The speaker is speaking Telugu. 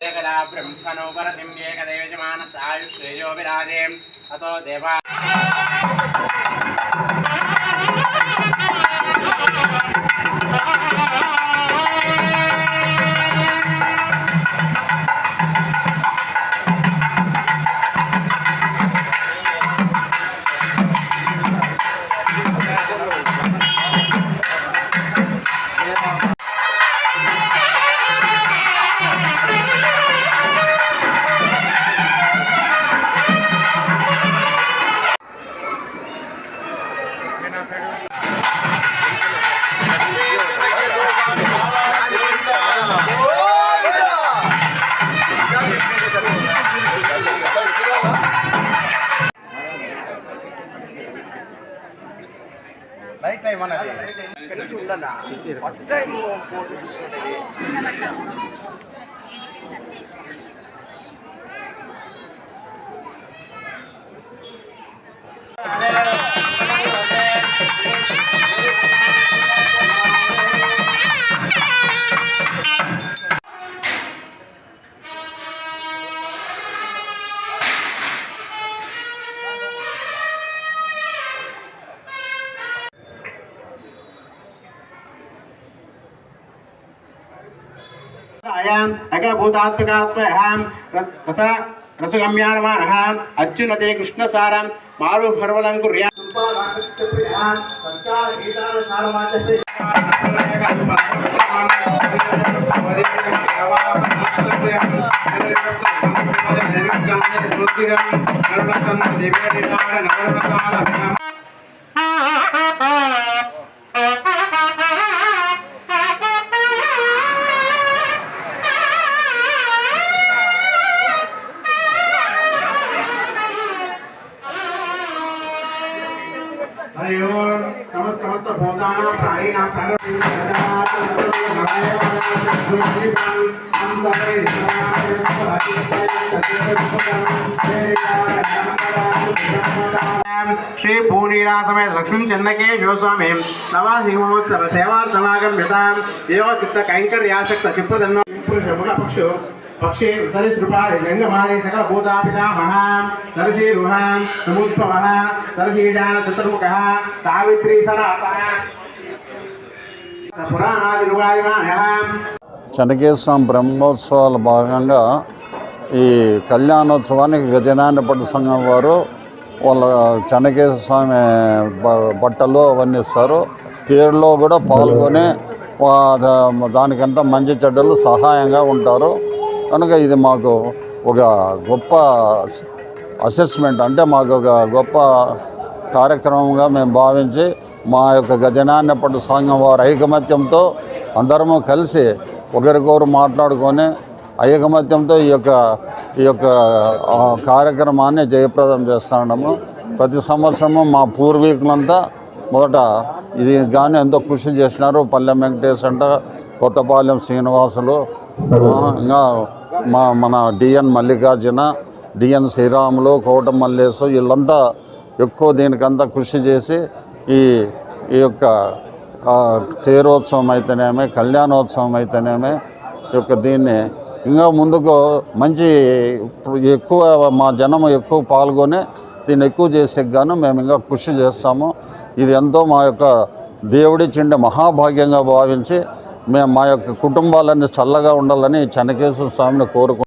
एकदा ब्रह्मणोपरतिं एकदैवजमानसायुश्रेयो विराजे अतो देवा லைட் டைம் ஆனா ஃபர்ஸ்ட் டைம் போட்டு అయాం అఖిలభూతాత్మకాత్మయాం రస రసగమ్యానమానః అర్జునతే కృష్ణసారం మారు పర్వలం కుర్యా హరి ఓం సమస్త సమస్త భూతానాం ప్రాణినాం శ్రీ పూర్ణీలా సమేత లక్ష్మీ చెన్నకే శివస్వామి నవాసింహోత్సవ సేవా సమాగమ్యతాం దేవ చిత్త కైంకర్యాసక్త చిప్పుదన్నో పురుషముఖ పక్షు పక్షే సరిసృపాది జంగమాది సకల భూతాపితామహ సరసీరుహ సముద్భవ సరసీజాన చతుర్ముఖ సావిత్రి సరాత పురాణాది నిర్వాయమాన చెన్నకేశ్వరం బ్రహ్మోత్సవాల భాగంగా ఈ కళ్యాణోత్సవానికి గజనాన్నపట్టు సంఘం వారు వాళ్ళ చెన్నకేశ్వర స్వామి బట్టలు అవన్నీ ఇస్తారు. తీరులో కూడా పాల్గొని దానికంతా మంచి చెడ్డలు సహాయంగా ఉంటారు. కనుక ఇది మాకు ఒక గొప్ప అసెస్మెంట్ అంటే మాకు ఒక గొప్ప కార్యక్రమంగా మేము భావించి మా యొక్క గజనాన్నపట్టు సంఘం వారి ఐకమత్యంతో అందరము కలిసి ఒకరికొకరు మాట్లాడుకొని ఐకమత్యంతో ఈ యొక్క ఈ యొక్క కార్యక్రమాన్ని జయప్రదం చేస్తున్నాము ప్రతి సంవత్సరము మా పూర్వీకులంతా మొదట ఇది కానీ ఎంతో కృషి చేసినారు. పల్లెం వెంకటేష్ అంట కొత్తపాలెం శ్రీనివాసులు ఇంకా మా మన డిఎన్ మల్లికార్జున డిఎన్ శ్రీరాములు కోట మల్లేసు వీళ్ళంతా ఎక్కువ దీనికంతా కృషి చేసి ఈ ఈ యొక్క తేరోత్సవం అయితేనేమి కళ్యాణోత్సవం అయితేనేమి ఈ యొక్క దీన్ని ఇంకా ముందుకు మంచి ఎక్కువ మా జనం ఎక్కువ పాల్గొని దీన్ని ఎక్కువ చేసే గాను మేము ఇంకా కృషి చేస్తాము. ఇది ఎంతో మా యొక్క దేవుడిచ్చిండే మహాభాగ్యంగా భావించి మేము మా యొక్క కుటుంబాలన్నీ చల్లగా ఉండాలని చెన్నకేశ్వర స్వామిని కోరుకుంటున్నాము